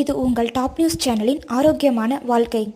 இது உங்கள் top news சேனலின் ஆரோக்கியமான வாழ்க்கை.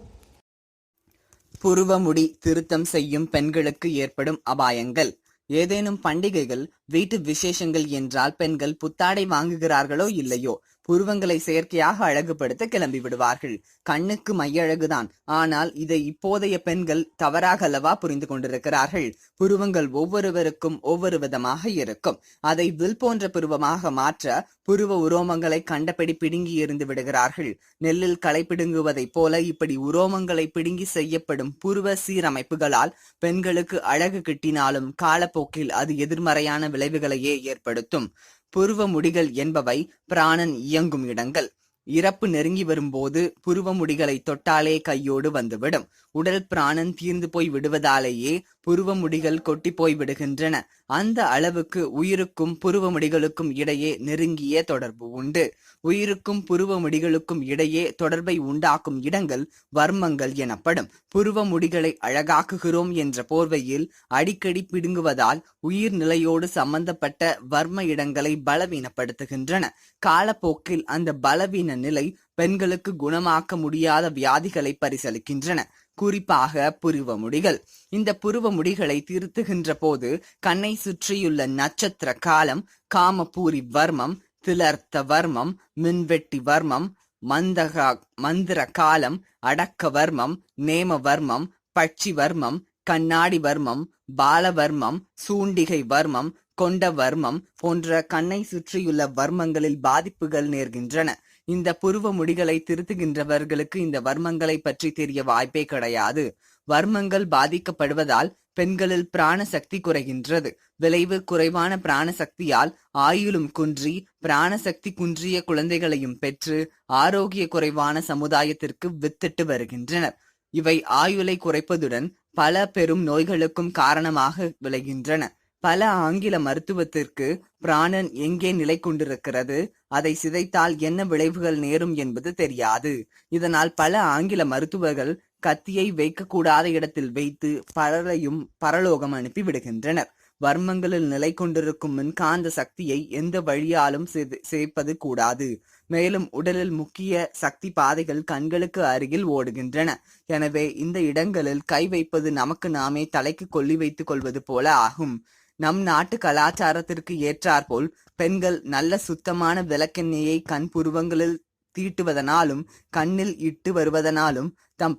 புருவமுடி திருத்தம் செய்யும் பெண்களுக்கு ஏற்படும் அபாயங்கள். ஏதேனும் பண்டிகைகள் வீட்டு விசேஷங்கள் என்றால் பெண்கள் புத்தாடை வாங்குகிறார்களோ இல்லையோ புருவங்களை செயற்கையாக அழகுபடுத்த கிளம்பி விடுவார்கள். கண்ணுக்கு மையழகுதான். ஆனால் இதை இப்போதைய பெண்கள் தவறாக அல்லவா புரிந்து கொண்டிருக்கிறார்கள்? புருவங்கள் ஒவ்வொருவருக்கும் ஒவ்வொரு விதமாக இருக்கும். அதை வில் போன்ற புருவமாக மாற்ற புருவ உரோமங்களை கண்டபடி பிடுங்கி இருந்து விடுகிறார்கள். நெல்லில் களை பிடுங்குவதைப் போல இப்படி உரோமங்களை பிடுங்கி செய்யப்படும் புருவ சீரமைப்புகளால் பெண்களுக்கு அழகு கிட்டினாலும் காலப்போக்கில் அது எதிர்மறையான விளைவுகளையே ஏற்படுத்தும். புருவ முடிகள் என்பவை பிராணன் இயங்கும் இடங்கள். இறப்பு நெருங்கி வரும்போது புருவ முடிகளை தொட்டாலே கையோடு வந்துவிடும். உடல் பிராணன் தீர்ந்து போய் விடுவதாலேயே புருவ முடிகள் கொட்டி போய்விடுகின்றன. அந்த அளவுக்கு உயிருக்கும் புருவ முடிகளுக்கும் இடையே நெருங்கிய தொடர்பு உண்டு. உயிருக்கும் புருவ முடிகளுக்கும் இடையே தொடர்பை உண்டாக்கும் இடங்கள் வர்மங்கள் எனப்படும். புருவ முடிகளை அழகாக்குகிறோம் என்ற போர்வையில் அடிக்கடி பிடுங்குவதால் உயிர் நிலையோடு சம்பந்தப்பட்ட வர்ம இடங்களை பலவீனப்படுத்துகின்றன. காலப்போக்கில் அந்த பலவீன நிலை பெண்களுக்கு குணமாக்க முடியாத வியாதிகளை பரிசளிக்கின்றன குறிப்பாக புருவ முடிகள். இந்த புருவ முடிகளை திருத்துகின்ற போது கண்ணை சுற்றியுள்ள நட்சத்திர காலம் காமபூரி வர்மம் திலர்த்த வர்மம் மின்வெட்டி வர்மம் மந்தகா மந்திர காலம் அடக்க வர்மம் நேம வர்மம் பட்சி வர்மம் கண்ணாடி வர்மம் பாலவர்மம் சூண்டிகை வர்மம் கொண்ட வர்மம் போன்ற கண்ணை சுற்றியுள்ள வர்மங்களில் பாதிப்புகள் நேர்கின்றன. இந்த புருவ முடிகளை திருத்துகின்றவர்களுக்கு இந்த வர்மங்களை பற்றி தெரிய வாய்ப்பே கிடையாது. வர்மங்கள் பாதிக்கப்படுவதால் பெண்களில் பிராண சக்தி குறைகின்றது. விளைவு குறைவான பிராண சக்தியால் ஆயுளும் குன்றி பிராண சக்தி குன்றிய குழந்தைகளையும் பெற்று ஆரோக்கிய குறைவான சமுதாயத்திற்கு வித்திட்டு வருகின்றனர். இவை ஆயுளை குறைப்பதுடன் பல பெரும் நோய்களுக்கும் காரணமாக விளைகின்றன. பல ஆங்கில மருத்துவத்திற்கு பிராணன் எங்கே நிலை கொண்டிருக்கிறது? அதை சிதைத்தால் என்ன விளைவுகள் நேரும் என்பது தெரியாது. இதனால் பல ஆங்கில மருத்துவர்கள் கத்தியை வைக்கக்கூடாத இடத்தில் வைத்து பலரையும் பரலோகம் அனுப்பி விடுகின்றனர். வர்மங்களில் நிலை கொண்டிருக்கும் மின்காந்த சக்தியை எந்த வழியாலும் சேர்ப்பது கூடாது. மேலும் உடலில் முக்கிய சக்தி பாதைகள் கண்களுக்கு அருகில் ஓடுகின்றன. எனவே இந்த இடங்களில் கை வைப்பது நமக்கு நாமே தலைக்கு கொல்லி வைத்துக் கொள்வது போல ஆகும். நம் நாட்டு கலாச்சாரத்திற்கு ஏற்றாற்போல் பெண்கள் நல்ல சுத்தமான விளக்கெண்ணெயை கண் புருவங்களில் தீட்டுவதனாலும் கண்ணில் இட்டு வருவதனாலும் தம்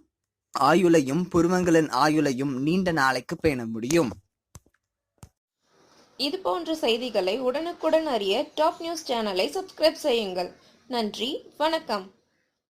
ஆயுளையும் புருவங்களின் ஆயுளையும் நீண்ட நாளைக்கு பேண முடியும். இது போன்ற செய்திகளை உடனுக்குடன் அறிய டாப் நியூஸ் சேனலை சப்ஸ்கிரைப் செய்யுங்கள். நன்றி வணக்கம்.